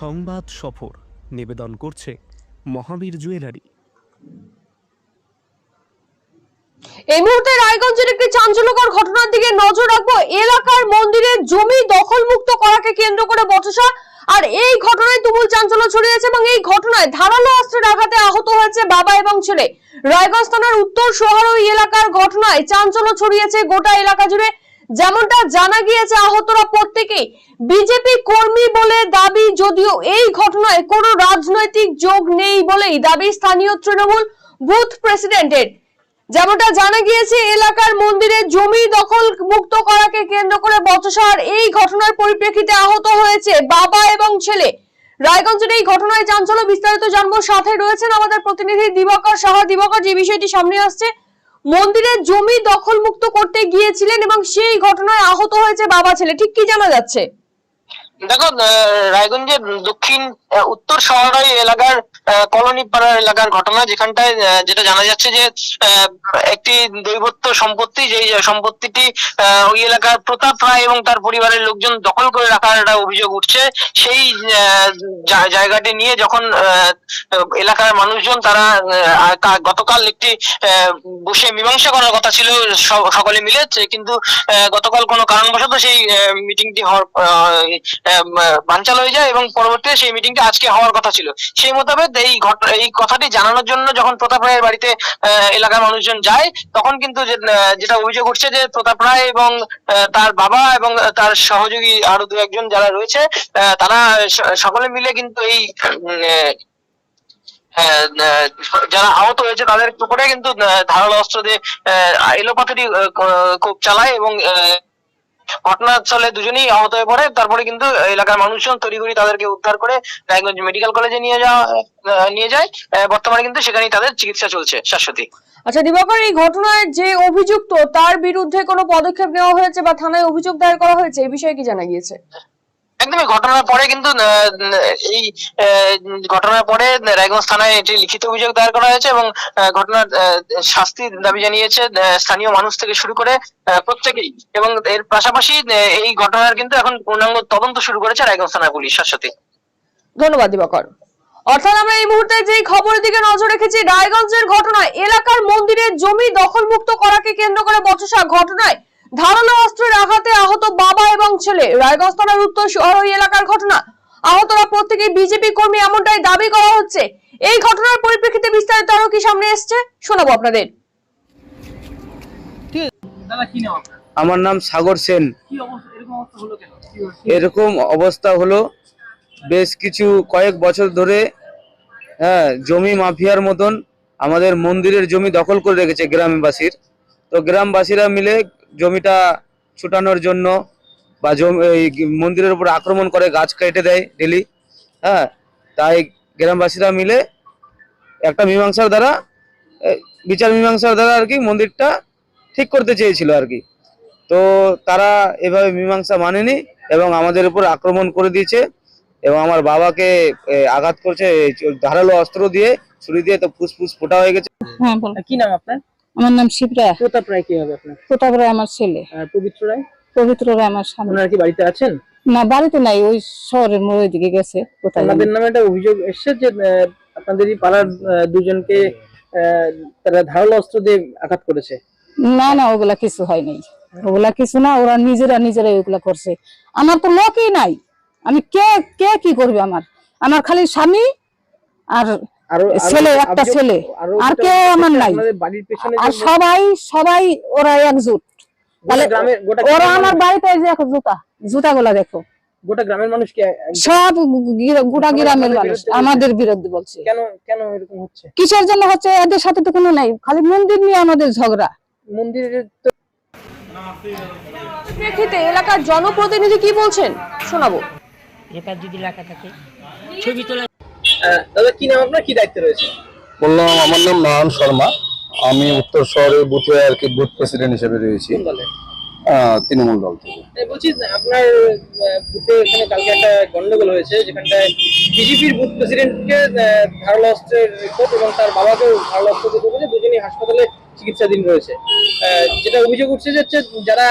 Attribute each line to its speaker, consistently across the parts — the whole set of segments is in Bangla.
Speaker 1: সংবাদ সফর নিবেদন করছে মহাবীর জুয়েলারি।
Speaker 2: এই মুহূর্তে রায়গঞ্জের একটি চাঞ্চল্যকর ঘটনার দিকে নজর রাখব। এলাকার মন্দিরের জমি দখলমুক্ত করাকে কেন্দ্র করে বচসা। আর এই ঘটনায় তুমুল চাঞ্চল্য ছড়িয়েছে এবং এই ঘটনায় ধারালো অস্ত্রের আঘাতে আহত হয়েছে বাবা এবং ছেলে। রায়গঞ্জ থানার উত্তর শহরই এলাকার ঘটনায় চাঞ্চল্য ছড়িয়েছে গোটা এলাকা জুড়ে। যেমনটা জানা গিয়েছে আহতরা প্রত্যেকেই। বিজেপি কর্মী বলে দাবি, যদিও এই ঘটনায় কোনো রাজনৈতিক যোগ নেই বলেই দাবি স্থানীয় তৃণমূল বুথ প্রেসিডেন্টের। যেমনটা জানা গিয়েছে, এলাকার মন্দিরে জমি দখল মুক্ত করাকে কেন্দ্র করে বচসার এই ঘটনার পরিপ্রেক্ষিতে আহত হয়েছে বাবা এবং ছেলে। রায়গঞ্জের এই ঘটনায় চাঞ্চল্য বিস্তারিত জানব। সাথে রয়েছেন আমাদের প্রতিনিধি দিবাকর সাহা। দিবাকর যে বিষয়টি সামনে আসছে। মন্দিরের জমি দখল মুক্ত করতে গিয়েছিলেন এবং সেই ঘটনায় আহত হয়েছে বাবা, ছেলে। ঠিক কি জানা যাচ্ছে?
Speaker 3: দেখো রায়গঞ্জের দক্ষিণ উত্তর শহরাই এলাকার কলোনি পাড়ার এলাকার ঘটনা, যেখানটায় যেটা জানা যাচ্ছে যে একটি দৈবত্ব সম্পত্তি যে সম্পত্তিটি ওই এলাকার প্রতাপ রায় এবং তার পরিবারের লোকজন দখল করে রাখার একটা অভিযোগ উঠছে। সেই জায়গাটি নিয়ে যখন এলাকার মানুষজন তারা গতকাল একটি বসে মীমাংসা করার কথা ছিল সকলে মিলে কিন্তু গতকাল কোনো কারণবশত সেই মিটিংটি হওয়ার বানচাল হয়ে যায় এবং পরবর্তীতে সেই মিটিংটা আজকে হওয়ার কথা ছিল। সেই মোতাবেক এই এই কথাটি জানানোর জন্য যখন প্রতাপ রায়ের বাড়িতে এলাকার মানুষজন যায়, তখন কিন্তু যেটা অভিযোগ উঠছে যে প্রতাপ রায় এবং তার বাবা এবং তার সহযোগী আরও দু একজন যারা রয়েছে তারা সকলে মিলে কিন্তু এই যারা আহত হয়েছে তাদের উপরে কিন্তু ধারালো অস্ত্র দিয়ে এলোপাথারি কোপ চালায় এবং ঘটনাস্থলে দুজনেই আহত হয়ে পড়ে। তারপরে কিন্তু এলাকার মানুষজন তড়িঘড়ি তাদেরকে উদ্ধার করে রায়গঞ্জ মেডিকেল কলেজে নিয়ে যাওয়া নিয়ে যায়। বর্তমানে কিন্তু সেখানেই তাদের চিকিৎসা চলছে শাশ্বতী।
Speaker 2: আচ্ছা দিবাকর, এই ঘটনায় যে অভিযুক্ত, তার বিরুদ্ধে কোনো পদক্ষেপ নেওয়া হয়েছে বা থানায় অভিযোগ দায়ের করা হয়েছে? এই বিষয়ে কি জানা গিয়েছে?
Speaker 3: একদমই ঘটনার পরে কিন্তু এই ঘটনার পরে রায়গঞ্জ থানায় এটি লিখিত অভিযোগ দায়ের করা হয়েছে এবং ঘটনার আহ, শাস্তির দাবি জানিয়েছে স্থানীয় মানুষ থেকে শুরু করে প্রত্যেকেই। এবং এর পাশাপাশি এই ঘটনার কিন্তু এখন পূর্ণাঙ্গ তদন্ত শুরু করেছে রায়গঞ্জ থানা পুলিশ। শাশ্বতী
Speaker 2: ধন্যবাদ দিবাকর। অর্থাৎ আমরা এই মুহূর্তে যেই খবরের দিকে নজর রেখেছি রায়গঞ্জের ঘটনায় এলাকার মন্দিরের জমি দখলমুক্ত করাকে কেন্দ্র করে বচসা ঘটনায় ধারালো অস্ত্রের আঘাতে আহত বাবা এবং ছেলে। রায়গঞ্জ থানার উত্তর শহর ওই এলাকার ঘটনা। আহতরা প্রত্যেকে বিজেপি কর্মী এমনটাই দাবি করা হচ্ছে। এই ঘটনার পরিপ্রেক্ষিতে বিস্তারিত আরও কি সামনে এসছে শোনাবো আপনাদের।
Speaker 4: দাদা কি নাম আপনার?
Speaker 5: আমার নাম সাগর সেন।
Speaker 4: এরকম অবস্থা হলো কেন? কি হচ্ছে?
Speaker 5: এরকম অবস্থা হলো বেশ কিছু কয়েক বছর ধরে হ্যাঁ জমি মাফিয়ার মতন আমাদের মন্দিরের জমি দখল করে রেখেছে গ্রামবাসীর। তো গ্রামবাসীরা মিলে জমিটা ছুটানোর জন্য বা মন্দিরের উপর আক্রমণ করে গাছ কেটে দেয় ডেলি হ্যাঁ? তাই গ্রামবাসীরা মিলে একটা মীমাংসার দ্বারা বিচার মীমাংসার দ্বারা আর কি মন্দিরটা ঠিক করতে চেয়েছিল আর কি। তো তারা এভাবে মীমাংসা মানেনি এবং আমাদের উপর আক্রমণ করে দিয়েছে এবং আমার বাবাকে আঘাত করছে ধারালো অস্ত্র দিয়ে ছুরি দিয়ে তো ফুসফুস ফোটা হয়ে গেছে।
Speaker 6: হ্যাঁ
Speaker 4: কি নাম আপনার?
Speaker 6: আমার নাম শিবরা।
Speaker 4: প্রতাপ রায় কি হবে আপনার?
Speaker 6: প্রতাপ রায় আমার ছেলে।
Speaker 4: আর পবিত্র রায়?
Speaker 6: পবিত্র রায় আমার স্বামী।
Speaker 4: ওনারা কি বাড়িতে আছেন?
Speaker 6: না বাড়িতে নাই ওই শহরের মোড়ের দিকে গেছে কোথায় জানি।
Speaker 4: ওনাদের নামে একটা অভিযোগ এসেছে যে আপনাদেরই পাড়ার দুজনকে তারা ধারালো অস্ত্র দিয়ে আঘাত করেছে।
Speaker 6: না না ওগুলা কিছু হয় নাই ওগুলা কিছু না ওরা নিজেরা নিজেরাই ওগুলা করছে। আমার তো লোকই নাই। আমি কে কে কি করবে আমার? আমার খালি স্বামী
Speaker 4: আরও
Speaker 6: ছেলে, একটা ছেলে।
Speaker 4: আর
Speaker 6: কেউ আমার নাই। আর সবাই সবাই ওরা একজুট। ওরা আমার বাড়িতে এই যে দেখো জুতা। জুতা গুলা দেখো।
Speaker 4: গোটা গ্রামের মানুষ কি
Speaker 6: সব গোটা গ্রামের
Speaker 4: আমাদের
Speaker 6: মানুষ।
Speaker 4: বিরুদ্ধে বলছে।
Speaker 6: আমাদের বিরুদ্ধে বলছে।
Speaker 4: কেন কেন এরকম হচ্ছে?
Speaker 6: কিসের জন্য হচ্ছে? এদের সাথে তো কোনো নাই। খালি মন্দির নিয়ে আমাদের ঝগড়া।
Speaker 4: মন্দিরের তো
Speaker 2: প্রেক্ষিতে এলাকার জনপ্রতিনিধি কি বলছেন? শোনাবো।
Speaker 7: যদি লেখা থাকে ছবি তোলা
Speaker 4: দাদা কি নাম আপনার? কি দায়িত্ব রয়েছে?
Speaker 8: বললাম আমার নাম নয়ন শর্মা। আমি উত্তর শহরের বুথে আর কি বুথ প্রেসিডেন্ট হিসেবে রয়েছি। তৃণমূল দল থেকে।
Speaker 4: বলছি আপনার বুথে এখানে কালকে একটা গন্ডগোল হয়েছে যেখানটায় বিজেপির বুথ প্রেসিডেন্টকে ধারালো অস্ত্রের রিপোর্ট এবং তার বাবাকেও ধারালো অস্ত্র দুজনেই হাসপাতালে চিকিৎসাধীন রয়েছে। যেটা অভিযোগ উঠছে যে হচ্ছে যারা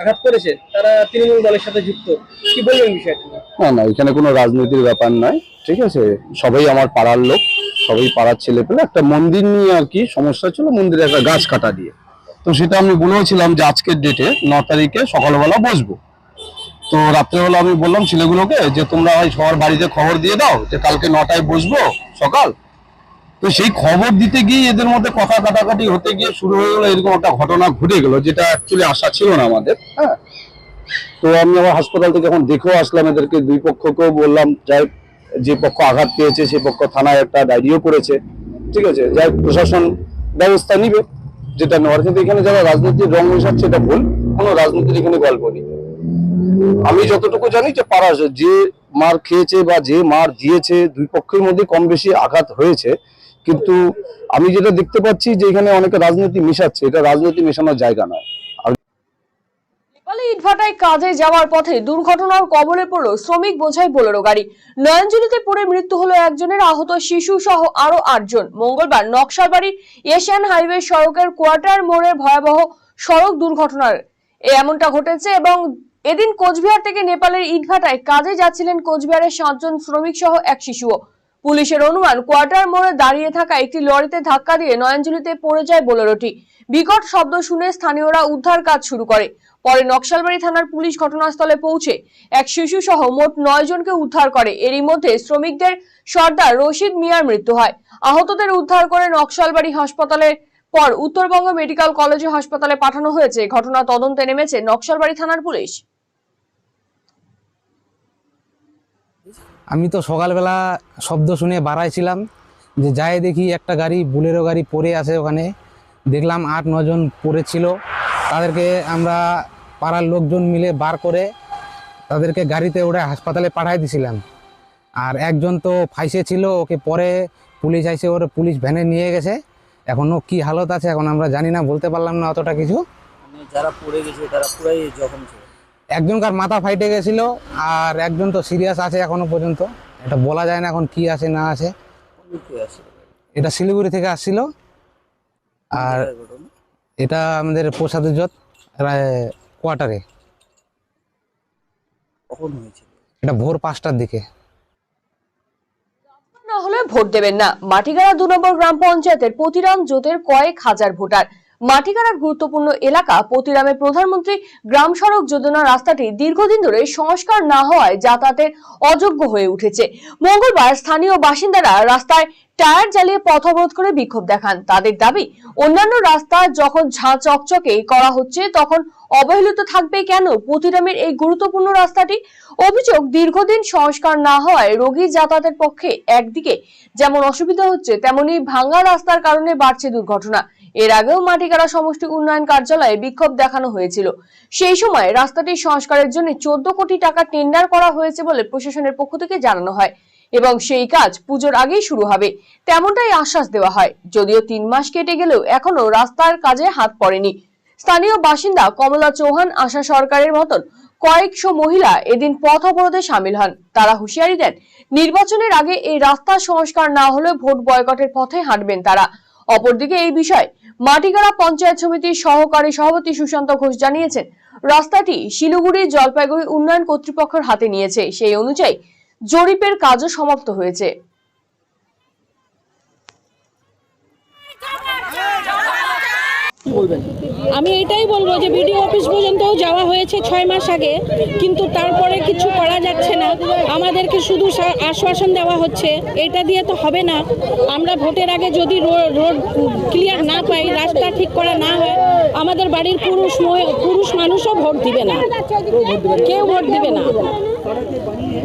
Speaker 4: আঘাত করেছে, তারা তৃণমূল দলের সাথে যুক্ত। কি বলবেন বিষয়টা
Speaker 8: না না, এখানে কোনো রাজনীতির ব্যাপার নয়, ঠিক আছে? সবাই আমার পাড়ার লোক, সবাই পাড়ার ছেলে পেলে একটা মন্দির নিয়ে আর কি সমস্যা ছিল, মন্দিরে একটা গাছ কাটা দিয়ে। তো সেটা আমি বলেওছিলাম যে আজকের ডেটে ন তারিখে সকালবেলা বসবো। তো রাত্রেবেলা আমি বললাম ছেলেগুলোকে যে তোমরা ওই সবার বাড়িতে খবর দিয়ে দাও যে কালকে নটায় বসবো সকাল। তো সেই খবর দিতে গিয়ে এদের মধ্যে কথা কাটাকাটি হতে গিয়ে শুরু হয়ে গেলো, এরকম একটা ঘটনা ঘটে গেলো, যেটা অ্যাকচুয়ালি আশা ছিল না আমাদের হ্যাঁ। তো আমি আবার হাসপাতাল থেকে এখন দেখেও আসলাম এদেরকে, দুই পক্ষকেও বললাম, যাই যে পক্ষ আঘাত পেয়েছে, সে পক্ষ থানায় একটা ডায়েরিও করেছে, ঠিক আছে, যাই প্রশাসন ব্যবস্থা নিবে, যেটা নেওয়ার। কিন্তু এখানে যারা রাজনীতির রং মেশাচ্ছে, এটা ভুল, কোনো রাজনীতির এখানে গল্প নেই। আমি যতটুকু জানি যে পাড়া যে মার খেয়েছে বা যে মার দিয়েছে, দুই পক্ষের মধ্যে কম বেশি আঘাত হয়েছে কিন্তু আমি যেটা দেখতে পাচ্ছি যে এখানে অনেকে রাজনীতি মেশাচ্ছে। এটা রাজনীতি মেশানোর জায়গা নয়।
Speaker 2: নেপালে ইটভাটায় কাজে যাওয়ার পথে দুর্ঘটনার কবলে পড়ল শ্রমিক বোঝাই বোলেরো গাড়ি। নয়নজুলিতে পড়ে মৃত্যু হলো একজনের, আহত শিশু সহ আরও আটজন। মঙ্গলবার নকশালবাড়ির এশিয়ান হাইওয়ে সড়কের কোয়ার্টার মোড়ে ভয়াবহ সড়ক দুর্ঘটনার এমনটা ঘটেছে এবং এদিন কোচবিহার থেকে নেপালের ইটভাটায় কাজে যাচ্ছিলেন কোচবিহারের সাতজন শ্রমিক সহ এক শিশুও। পুলিশের অনুমান, কোয়ার্টার মোড়ে দাঁড়িয়ে থাকা একটি লরিতে ধাক্কা দিয়ে নয়নজুলিতে পড়ে যায় বোলেরোটি। বিকট শব্দ শুনে স্থানীয়রা উদ্ধার কাজ শুরু করে। পরে নকশালবাড়ি থানার পুলিশ ঘটনাস্থলে পৌঁছে এক শিশু সহ মোট নয় জনকে উদ্ধার করে। এরই মধ্যে শ্রমিকদের সর্দার রশিদ মিয়ার মৃত্যু হয়। আহতদের উদ্ধার করে নকশালবাড়ি হাসপাতালে পর উত্তরবঙ্গ মেডিকেল কলেজ হাসপাতালে পাঠানো হয়েছে। ঘটনা তদন্তে নেমেছে নকশালবাড়ি থানার পুলিশ।
Speaker 9: আমি তো সকালবেলা শব্দ শুনে বাড়াইছিলাম যে যাই দেখি একটা গাড়ি, বুলেরো গাড়ি পড়ে আছে ওখানে। দেখলাম আট নজন পড়েছিল। তাদেরকে আমরা পাড়ার লোকজন মিলে বার করে তাদেরকে গাড়িতে ওরা হাসপাতালে পাঠাই দিছিলাম। আর একজন তো ফাইসে ছিল, ওকে পরে পুলিশ আইসে ওর পুলিশ ভ্যানে নিয়ে গেছে। এখনও কি হালত আছে এখন আমরা জানি না, বলতে পারলাম না অতটা কিছু।
Speaker 10: মানে যারা পড়ে গেছে তারা পুরাই জখম ছিল।
Speaker 9: একজনকার মাথা ফাইটে গেছিল আর একজন তো সিরিয়াস আছে এখনও পর্যন্ত। এটা বলা যায় না এখন কি আছে না আছে। এটা শিলিগুড়ি থেকে আসছিল। আর এটা আমাদের প্রসাদজত কোয়ার্টারে।
Speaker 10: কখন হয়েছিল?
Speaker 9: এটা ভোর পাঁচটার দিকে।
Speaker 2: না হলে ভোট দেবেন না। মাটিগাড়া দু নম্বর গ্রাম পঞ্চায়েতের প্রতিরাম জোতের কয়েক হাজার ভোটার। মাটিগাড়ার গুরুত্বপূর্ণ এলাকা পতিরামে প্রধানমন্ত্রী গ্রাম সড়ক যোজনা রাস্তাটি দীর্ঘদিন ধরে সংস্কার না হওয়ায় যাতায়াতের অযোগ্য হয়ে উঠেছে। মঙ্গলবার স্থানীয় বাসিন্দারা রাস্তায় টায়ার জ্বালিয়ে পথ অবরোধ করে বিক্ষোভ দেখান। তাদের দাবি, অন্যান্য রাস্তা যখন ঝাঁ চকচকে করা হচ্ছে, তখন অবহেলিত থাকবে কেন? পতিরামের এই গুরুত্বপূর্ণ রাস্তাটি? অভিযোগ, দীর্ঘদিন সংস্কার না হওয়ায় রোগী যাতায়াতের পক্ষে একদিকে যেমন অসুবিধা হচ্ছে, তেমনি ভাঙ্গা রাস্তার কারণে বাড়ছে দুর্ঘটনা। এর আগেও মাটিকাড়া সমষ্টি উন্নয়ন কার্যালয়ে বিক্ষোভ দেখানো হয়েছিল। সেই সময় রাস্তাটি সংস্কারের জন্য চোদ্দ কোটি টাকা টেন্ডার করা হয়েছে বলে প্রশাসনের পক্ষ থেকে জানানো হয় এবং সেই কাজ পুজোর আগেই শুরু হবে। তেমনটাই আশ্বাস দেওয়া হয়, যদিও তিন মাস কেটে গেলেও এখনও রাস্তার কাজে হাত পড়েনি। স্থানীয় বাসিন্দা কমলা চৌহান আশা সরকারের মতন কয়েকশো মহিলা এদিন পথ অবরোধে সামিল হন। তারা হুঁশিয়ারি দেন, নির্বাচনের আগে এই রাস্তা সংস্কার না হলে ভোট বয়কটের পথে হাঁটবেন তারা। অপরদিকে এই বিষয়ে মাটিগাড়া পঞ্চায়েত সমিতির সহকারী সভাপতি সুশান্ত ঘোষ জানিয়েছেন, রাস্তাটি শিলিগুড়ি জলপাইগুড়ি উন্নয়ন কর্তৃপক্ষের হাতে নিয়েছে। সেই অনুযায়ী জরিপের কাজও সমাপ্ত হয়েছে।
Speaker 11: আমি এটাই বলব যে বিডিও অফিস পর্যন্ত যাওয়া হয়েছে ছয় মাস আগে কিন্তু তারপরে কিছু করা যাচ্ছে না। আমাদেরকে শুধু আশ্বাসন দেওয়া হচ্ছে এটা দিয়ে তো হবে না। আমরা ভোটের আগে যদি রোড ক্লিয়ার না পাই রাস্তা ঠিক করা না হয় আমাদের বাড়ির পুরুষ পুরুষ মানুষও ভোট দিবে না। কেউ ভোট দিবে না।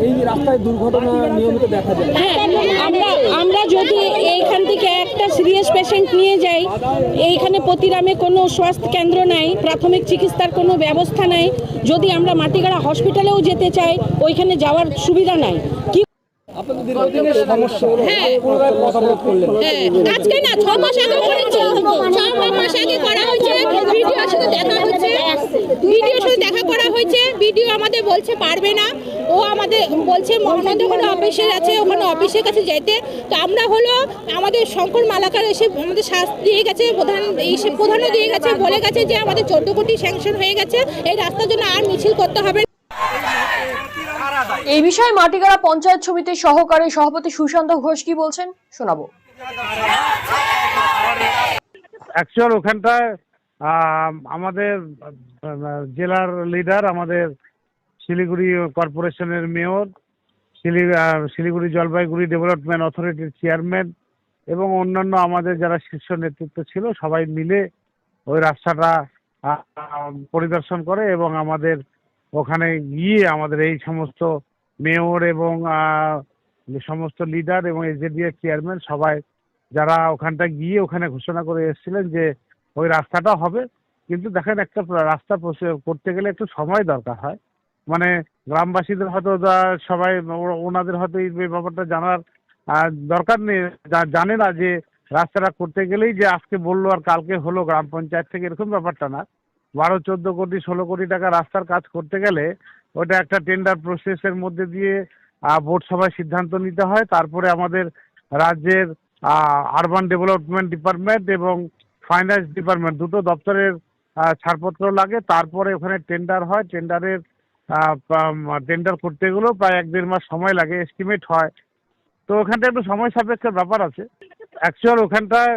Speaker 4: এই রাস্তায় দুর্ঘটনা নিয়মিত দেখা যায়।
Speaker 11: হ্যাঁ আমরা আমরা যদি এইখান থেকে একটা সিরিয়াস পেশেন্ট নিয়ে যাই এইখানে প্রতিরামে কোনো স্বাস্থ্য কেন্দ্র নাই প্রাথমিক চিকিৎসার কোনো ব্যবস্থা নাই। যদি আমরা মাটিগাড়া হসপিটালেও যেতে চাই ওইখানে যাওয়ার সুবিধা নাই। কি হ্যাঁ। হ্যাঁ। আজকে না ছ মাস আগে করেছে। ছ মাস আগে করা হয়েছে ভিডিও সাথে দেখা হচ্ছে ভিডিও সাথে দেখা করা হয়েছে ভিডিও আমাদের বলছে পারবে না। ও আমাদের বলছে মহানন্দা হলো অফিসের আছে ওখানে অফিসের কাছে যেতে। তো আমরা হলো আমাদের শঙ্কর মালাকার এসে আমাদের শ্বাস দিয়ে গেছে প্রধান এসে প্রধানও দিয়ে গেছে বলে গেছে যে আমাদের চোদ্দ কোটি স্যাংশন হয়ে গেছে এই রাস্তার জন্য আর মিছিল করতে হবে না।
Speaker 2: এই বিষয়ে মাটিগাড়া পঞ্চায়েত সমিতির সহকারী সভাপতি সুশান্ত ঘোষ কি বলছেন? শোনাবো।
Speaker 12: অ্যাকচুয়াল ওখানটায় আমাদের জেলার লিডার আমাদের শিলিগুড়ি কর্পোরেশনের মেয়র শিলি- আহ, শিলিগুড়ি জলপাইগুড়ি ডেভেলপমেন্ট অথরিটির চেয়ারম্যান এবং অন্যান্য আমাদের যারা শীর্ষ নেতৃত্ব ছিল সবাই মিলে ওই রাস্তাটা পরিদর্শন করে এবং আমাদের ওখানে গিয়ে আমাদের এই সমস্ত মেয়র এবং সমস্ত লিডার এবং এজেডিএর চেয়ারম্যান সবাই যারা ওখানটা গিয়ে ওখানে ঘোষণা করে এসেছিলেন যে ওই রাস্তাটা হবে। কিন্তু দেখেন একটা রাস্তা করতে গেলে একটু সময় দরকার হয়। মানে গ্রামবাসীদের হয়তো সবাই ওনাদের হয়তো এই ব্যাপারটা জানার দরকার নেই। জানে না যে রাস্তাটা করতে গেলেই যে আজকে বলল আর কালকে হলো গ্রাম পঞ্চায়েত থেকে এরকম ব্যাপারটা না। বারো, চোদ্দ কোটি, ষোলো কোটি টাকা রাস্তার কাজ করতে গেলে ওটা একটা টেন্ডার প্রসেসের মধ্যে দিয়ে বোর্ড সভায় সিদ্ধান্ত নিতে হয়। তারপরে আমাদের রাজ্যের আরবান ডেভেলপমেন্ট ডিপার্টমেন্ট এবং ফাইন্যান্স ডিপার্টমেন্ট দুটো দপ্তরের ছাড়পত্র লাগে। তারপরে ওখানে টেন্ডার হয়। টেন্ডারের টেন্ডার করতে গেলেও প্রায় এক দেড় মাস সময় লাগে এস্টিমেট হয়। তো ওখানটা একটু সময় সাপেক্ষের ব্যাপার আছে। অ্যাকচুয়াল ওখানটায়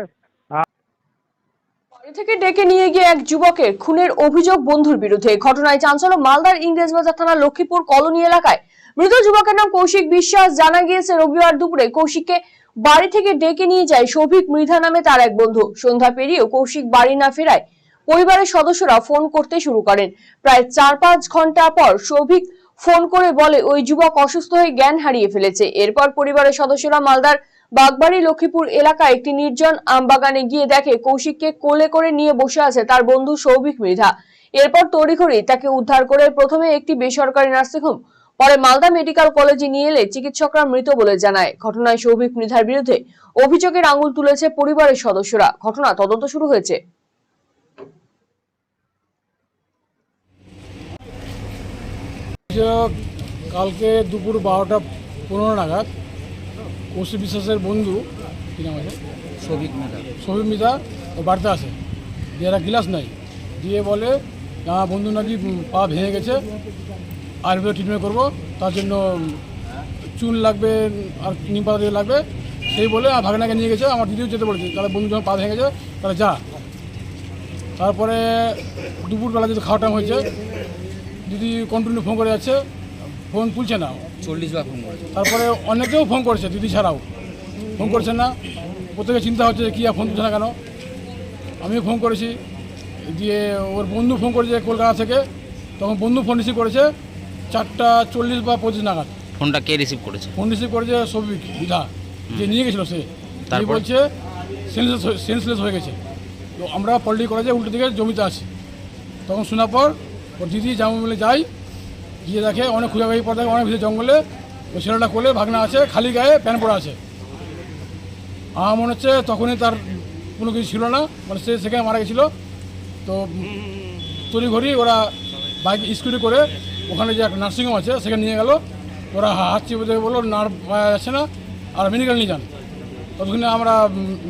Speaker 2: থেকে ডেকে নিয়ে গিয়ে এক যুবকের খুনের অভিযোগ বন্ধুর বিরুদ্ধে। ঘটনায় চাঞ্চল্য মালদার ইংরেজবাজার থানা লক্ষ্মীপুর কলোনি এলাকায়। মৃত যুবকের নাম কৌশিক বিশ্বাস। জানা গিয়েছে, রবিবার দুপুরে কৌশিককে বাড়ি থেকে ডেকে নিয়ে যায় সৌভিক মৃধা নামে তার এক বন্ধু। সন্ধ্যা পেরিয়েও কৌশিক বাড়ি না ফেরায়। পরিবারের সদস্যরা ফোন করতে শুরু করেন। প্রায় চার পাঁচ ঘণ্টা পর সৌভিক ফোন করে বলে, ওই যুবক অসুস্থ হয়ে জ্ঞান হারিয়ে ফেলেছে। এরপর পরিবারের সদস্যরা মালদার বাগবাড়ি লক্ষ্মীপুর এলাকায় একটি নির্জন আমবাগানে গিয়ে দেখে, কৌশিককে কোলে করে নিয়ে বসে আছে তার বন্ধু সৌভিক মৃধা। এরপর তড়িঘড়ি তাকে উদ্ধার করে প্রথমে একটি বেসরকারি নার্সিংহোম, পরে মালদা মেডিকেল কলেজে নিয়ে এলে চিকিৎসকরা মৃত বলে জানায়। ঘটনায় সৌভিক মৃধার বিরুদ্ধে অভিযোগের আঙুল তুলেছে পরিবারের সদস্যরা। ঘটনা তদন্ত শুরু হয়েছে।
Speaker 12: কালকে দুপুর বারোটা পনেরো নাগাদ কৌশিক বিশ্বাসের বন্ধু কী নাম আছে?
Speaker 10: সবিক মেধা।
Speaker 12: সবিক মিতা ও বাড়িতে আসে দিয়ে একটা গিলাস নাই দিয়ে বলে আমার বন্ধু নাকি পা ভেঙে গেছে। আয়ুর্বেদ ট্রিটমেন্ট করব। তার জন্য চুন লাগবে আর নিম পাতা দিয়ে লাগবে। সেই বলে আমার ভাগনাকে নিয়ে গেছে আমার দিদিও যেতে বলেছে। তাহলে বন্ধু যখন পা ভেঙে গেছে তাহলে যা। তারপরে দুপুরবেলা যদি খাওয়া টাইম হয়েছে দিদি কন্টিনিউ ফোন করে যাচ্ছে ফোন তুলছে না।
Speaker 10: চল্লিশ বার ফোন করেছে।
Speaker 12: তারপরে অনেকেও ফোন করেছে দিদি ছাড়াও। ফোন করছে না। প্রত্যেকে চিন্তা হচ্ছে যে কী আর ফোন তুলছে না কেন? আমিও ফোন করেছি। দিয়ে ওর বন্ধু ফোন করেছে কলকাতা থেকে। তখন বন্ধু ফোন রিসিভ করেছে চারটা চল্লিশ বা পঁচিশ নাগাদ।
Speaker 13: ফোনটা কে রিসিভ করেছে?
Speaker 12: ফোন রিসিভ করেছে সবিক বিধা যে নিয়ে গেছিল সে।
Speaker 13: তারপর?
Speaker 12: বলছে সেন্সলেস সেন্সলেস হয়ে গেছে। তো আমরা পল্টি কলেজে উল্টো দিকে জমিতে আছি। তখন শোনার পর ওর দিদি যেমন বলে যাই, গিয়ে দেখে অনেক খুঁজাখুঁজি পর দেখে অনেক ভিতরে জঙ্গলে। ওই ছেলেটা কোলে ভাগনা আছে, খালি গায়ে প্যান পরা আছে। আমার মনে হচ্ছে তখনই তার কোনো কিছু ছিল না মানে সে সেখানে মারা গেছিল। তো তড়ি ঘড়ি ওরা বাইক স্কুটি করে ওখানে যে একটা নার্সিংহোম আছে, সেখানে নিয়ে গেল। ওরা হাত চেপে দেখে বলল নার পাওয়া যাচ্ছে না, আর মেডিকেল নিয়ে যান। ততক্ষণে আমরা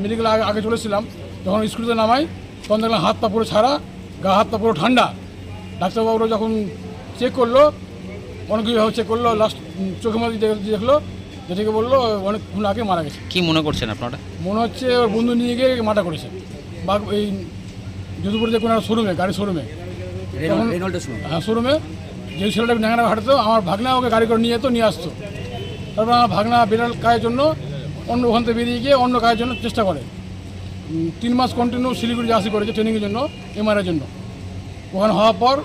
Speaker 12: মেডিকেল আগে আগে চলেছিলাম যখন স্কুটিতে নামাই, তখন দেখলাম হাত পা পুরো ছাড়া, গা হাত পা পুরো ঠান্ডা। ডাক্তারবাবুরা যখন চেক করল অনেক কিছুভাবে চেক করল লাস্ট চোখের মধ্যে দেখে- দেখল যেটাকে বলল অনেকক্ষণ আগে মারা গেছে।
Speaker 13: কি মনে করছেন আপনারা?
Speaker 12: মনে হচ্ছে ওর বন্ধু নিয়ে গিয়ে মাটা করেছে। বা এই যদুপুরে যে কোনো একটা শোরুমে গাড়ি শোরুমে। হ্যাঁ শোরুমে। যে ছেলেটা ন্যাংরা হাঁটতো আমার ভাগনা ওকে গাড়ি করে নিয়ে যেত নিয়ে আসতো। তারপর আমার ভাগনা বিড়াল কাজের জন্য অন্য ওখান থেকে বেরিয়ে গিয়ে অন্য কাজের জন্য চেষ্টা করে। তিন মাস কন্টিনিউ শিলিগুড়ি আসি করেছে ট্রেনিংয়ের জন্য এমআরের জন্য। ওখানে হওয়ার পর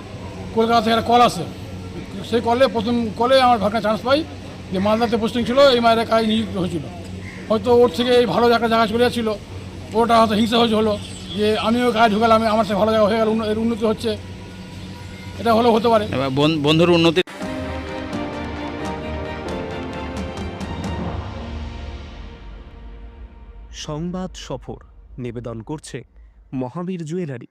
Speaker 12: কলকাতা থেকে একটা কল আসে। সেই কলে প্রথম কলে আমার ভাগনা চান্স পাই যে মালদাতে পোস্টিং ছিল এই মায়ের কাজ নিযুক্ত হয়েছিল। হয়তো ওর থেকে এই ভালো একটা জায়গা চলে যাচ্ছিল ওটা হয়তো হিংসা হয়েছে হলো যে আমিও কাজ ঢুকালাম আমার সাথে ভালো জায়গা হয়ে গেল এর উন্নতি হচ্ছে। এটা হলেও হতে পারে।
Speaker 13: এবার বন- বন্ধুর উন্নতি
Speaker 1: সংবাদ সফর নিবেদন করছে মহাবীর জুয়েলারি।